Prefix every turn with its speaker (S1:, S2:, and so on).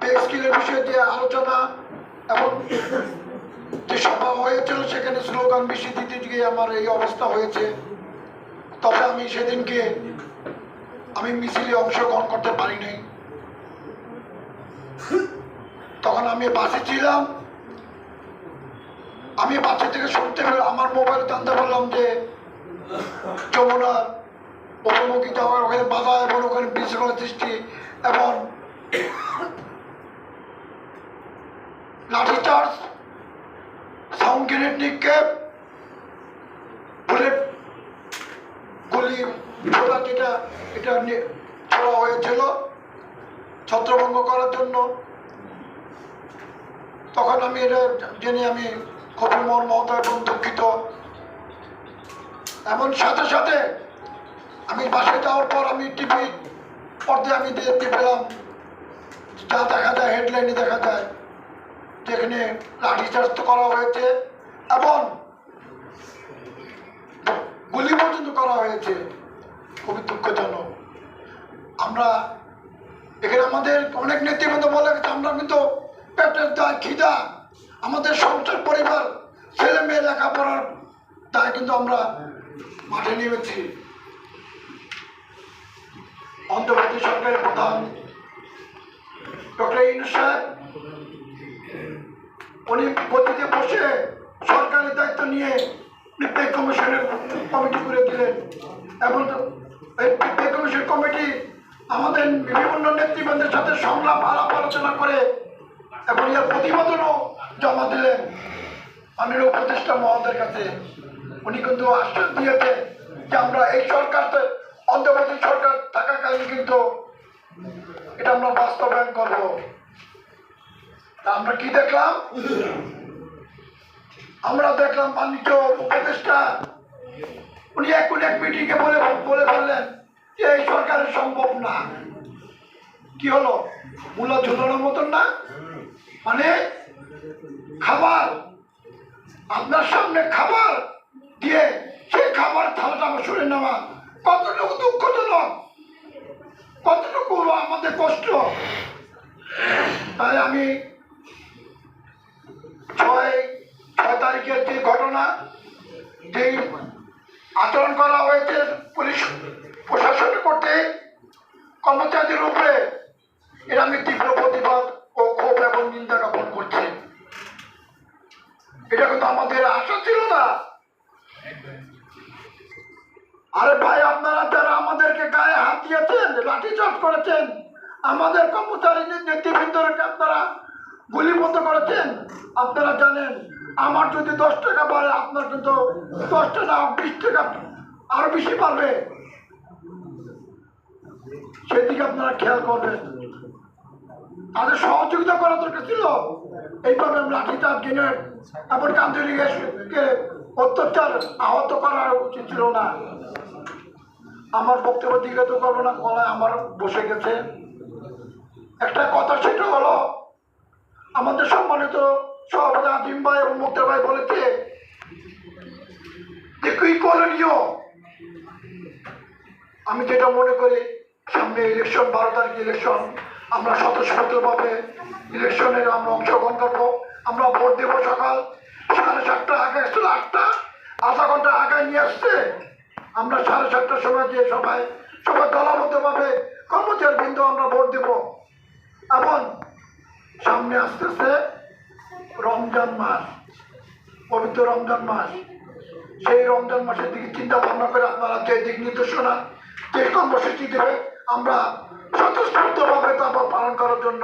S1: Pay স্কিলের বিষয়ে যে আলোচনা এবং যে সভা হয়েছিল, সেখানে স্লোগান বেশি দিতে গিয়ে আমার এই অবস্থা হয়েছে। তবে আমি সেদিনকে আমি মিছিলে অংশগ্রহণ করতে পারি নাই। তখন আমি বাসে ছিলাম। আমি বাসে থেকে শুনতে পেলাম, আমার মোবাইল জানতে পারলাম যে যমুনা উপমুখী যাওয়ার ওখানে বাধা এবং ওখানে বিশৃঙ্খলা সৃষ্টি এবং লাঠিচার্জ সাউন্ড গ্রেনেড নিক্ষেপ বুলেট গুলি ছোড়া যেটা, এটা ছোড়া হয়েছিল ছত্রভঙ্গ করার জন্য। তখন আমি এটা জেনে আমি খুবই মন মহত এবং দুঃখিত। এমন সাথে সাথে আমি বাসে যাওয়ার পর আমি টিভি পর্দায় আমি দেখতে পেলাম, যা দেখা যায় হেডলাইনে দেখা যায়। যেখানে লাঠিচার্জ করা হয়েছে এবং গুলি পর্যন্ত করা হয়েছে। খুবই দুঃখজনক। আমরা এখানে আমাদের অনেক নেতৃবৃন্দ বলে গেছে, আমরা কিন্তু পেটের দায়, খিদা, আমাদের সংসার, পরিবার ছেলে মেয়ে লেখাপড়ার দায় কিন্তু আমরা মাঠে নেমেছি। অন্তর্বর্তী সরকারের প্রধান ডক্টর ইনু সাহেব উনি গতিতে বসে সরকারি দায়িত্ব নিয়ে পে কমিশনের কমিটি করে দিলেন। এবং এই পে কমিশন কমিটি আমাদের বিভিন্ন নেতৃবৃন্দের সাথে সংলাপ, আলাপ আলোচনা করে এবং এর প্রতিবেদনও জমা দিলেন। মাননীয় উপদেষ্টা মহোদয়ের কাছে। উনি কিন্তু আশ্বাস দিয়েছে যে আমরা এই সরকার অন্তর্বর্তী সরকার থাকাকালীন কিন্তু এটা আমরা বাস্তবায়ন করব। আমরা কি দেখলাম? আমরা দেখলাম বাণিজ্য উপদেষ্টা। উনি এখন এক মিটিংয়ে বলে বলে বললেন যে এই সরকারের সম্ভব না। কি হলো? মূলা ঝুলানোর মতন না? মানে খাবার। আপনার সামনে খাবার দিয়ে সেই খাবার থালাটা শুনে নেওয়া। কতটুকু দুঃখজনক? কতটুকু আমাদের কষ্ট? তাই আমি ঘটনা যে আচরণ করা হয়েছে পুলিশ প্রশাসন করতে কর্মচারীদের উপরে এর আমি তীব্র প্রতিবাদ ও ক্ষোভ এবং নিন্দা জ্ঞাপন করছি। এটা কিন্তু আমাদের আশা ছিল না। আরে ভাই, আপনারা যারা আমাদেরকে গায়ে হাত দিয়েছেন লাঠিচার্জ করেছেন, আমাদের কর্মচারী নেতৃবৃন্দকে আপনারা গুলিবদ্ধ করেছেন, আপনারা জানেন আমার যদি দশ টাকা বাড়ে, আপনার কিন্তু দশ টাকা, বিশ টাকা আরও বেশি পারবে সেদিকে আপনারা খেয়াল করবেন। তাদের সহযোগিতা করা দরকার ছিল। এইভাবে লাঠিচার্জ কিনে এমন কান্দুরিকে অত্যাচার আহত করা উচিত ছিল না। আমার বক্তব্য দিকে তো করব না, গলায় আমার বসে গেছে। একটা কথা সেটা হলো আমাদের সম্মানিত সভাপতি আজিম ভাই এবং মুক্তার ভাই বলেছে যে কি করণীয়? আমি যেটা মনে করি, সামনে ইলেকশন বারো তারিখ ইলেকশন আমরা স্বতঃস্ফূর্তভাবে ইলেকশনে আমরা অংশগ্রহণ করব। আমরা ভোট দেবো সকাল সাড়ে সাতটা, আগে আসছিল আটটা, আধা ঘণ্টা আগে নিয়ে আসছে। আমরা সাড়ে সাতটার সময় যে সবাই সবাই দলবদ্ধভাবে কর্মচারী বিন্দু আমরা ভোট দেব। এবং সামনে আসতেছে রমজান মাস, পবিত্র রমজান মাস। সেই রমজান মাসের দিকে চিন্তা ভাবনা করে আপনারা যে দিক নির্দেশনা, যে কর্মসূচি দেবে, আমরা স্বতঃস্ফূর্তভাবে তারপর পালন করার জন্য